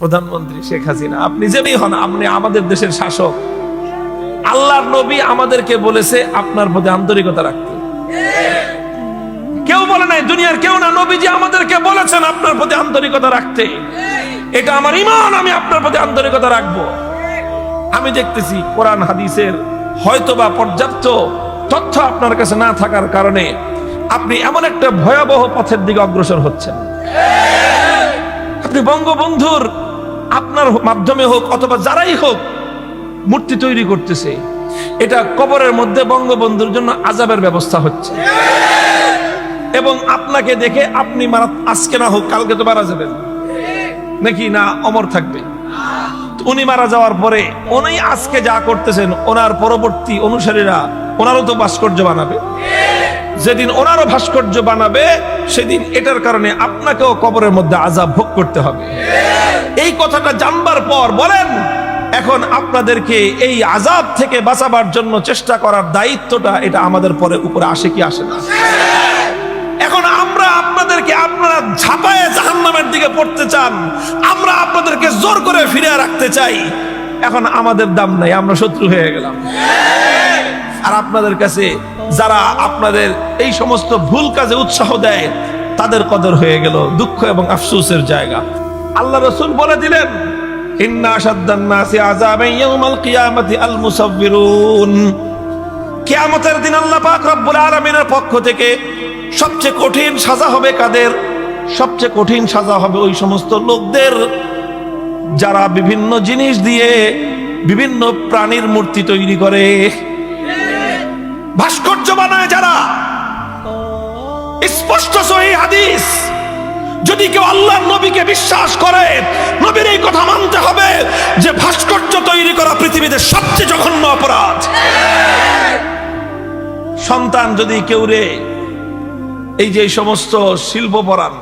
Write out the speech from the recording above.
প্রধানমন্ত্রী শেখ হাসিনা, আপনি যেমনি হন আপনি আমাদের দেশের শাসক। আল্লাহর নবী আমাদেরকে বলেছে আপনার প্রতি আন্তরিকতা রাখতে। কেউ বলে নাই, দুনিয়ার কেউ না, নবীজি আমাদেরকে বলেছেন আপনার প্রতি আন্তরিকতা রাখতে। এটা আমার ইমান, আমি আপনার প্রতি আন্তরিকতা রাখব। আমি দেখতেছি কোরআন, হাদিসের হয়তোবা পর্যাপ্ত তথ্য আপনার কাছে না থাকার কারণে আপনি এমন একটা ভয়াবহ পথের দিকে অগ্রসর হচ্ছেন। আপনি বঙ্গবন্ধুর আপনার মাধ্যমে হোক, অথবা যারাই হোক, মূর্তি তৈরি করতেছে। এটা কবরের মধ্যে বঙ্গবন্ধুর জন্য আজাবের ব্যবস্থা হচ্ছে। এবং আপনাকে দেখে আপনি মারা আজকে না হোক, কালকে তো মারা যাবেন। নাকি না, অমর থাকবে। উনি মারা যাওয়ার পরে, উনি আজকে যা করতেছেন, ওনার পরবর্তী অনুসারীরা ওনারও তো ভাস্কর্য বানাবে। যেদিন ওনারও ভাস্কর্য বানাবে, সেদিন এটার কারণে আপনাকেও কবরের মধ্যে আজাব ভোগ করতে হবে। এই কথাটা জানবার পর বলেন, এখন আপনাদেরকে এই আজাব থেকে বাঁচাবার জন্য চেষ্টা করার দায়িত্বটা এটা আমাদের পরে উপরে আসে কি আসে না। এখন আমরা আপনাদেরকে আপনারা ঝাঁপায়ে জাহান্নামের দিকে পড়তে চান, আমরা আপনাদেরকে জোর করে ফিরে রাখতে চাই। এখন আমাদের দাম নাই, আমরা শত্রু হয়ে গেলাম। আর আপনাদের কাছে যারা আপনাদের এই সমস্ত ভুল কাজে উৎসাহ দেয়, তাদের কদর হয়ে গেল দুঃখ এবং আফসোসের জায়গা। আল্লাহ রসুল বলে দিলেন যারা বিভিন্ন জিনিস দিয়ে বিভিন্ন প্রাণীর মূর্তি তৈরি করে। ভাস্কর্য বানায় যারা। স্পষ্ট সহি হাদিস। যদি কেউ আল্লাহর নবীকে বিশ্বাস করে, নবীর এই কথা মানতে হবে যে ভাস্কর্য তৈরি করা পৃথিবীতে সবচেয়ে জঘন্য অপরাধ। সন্তান যদি কেউ রে, এই যে সমস্ত শিল্প পরাণ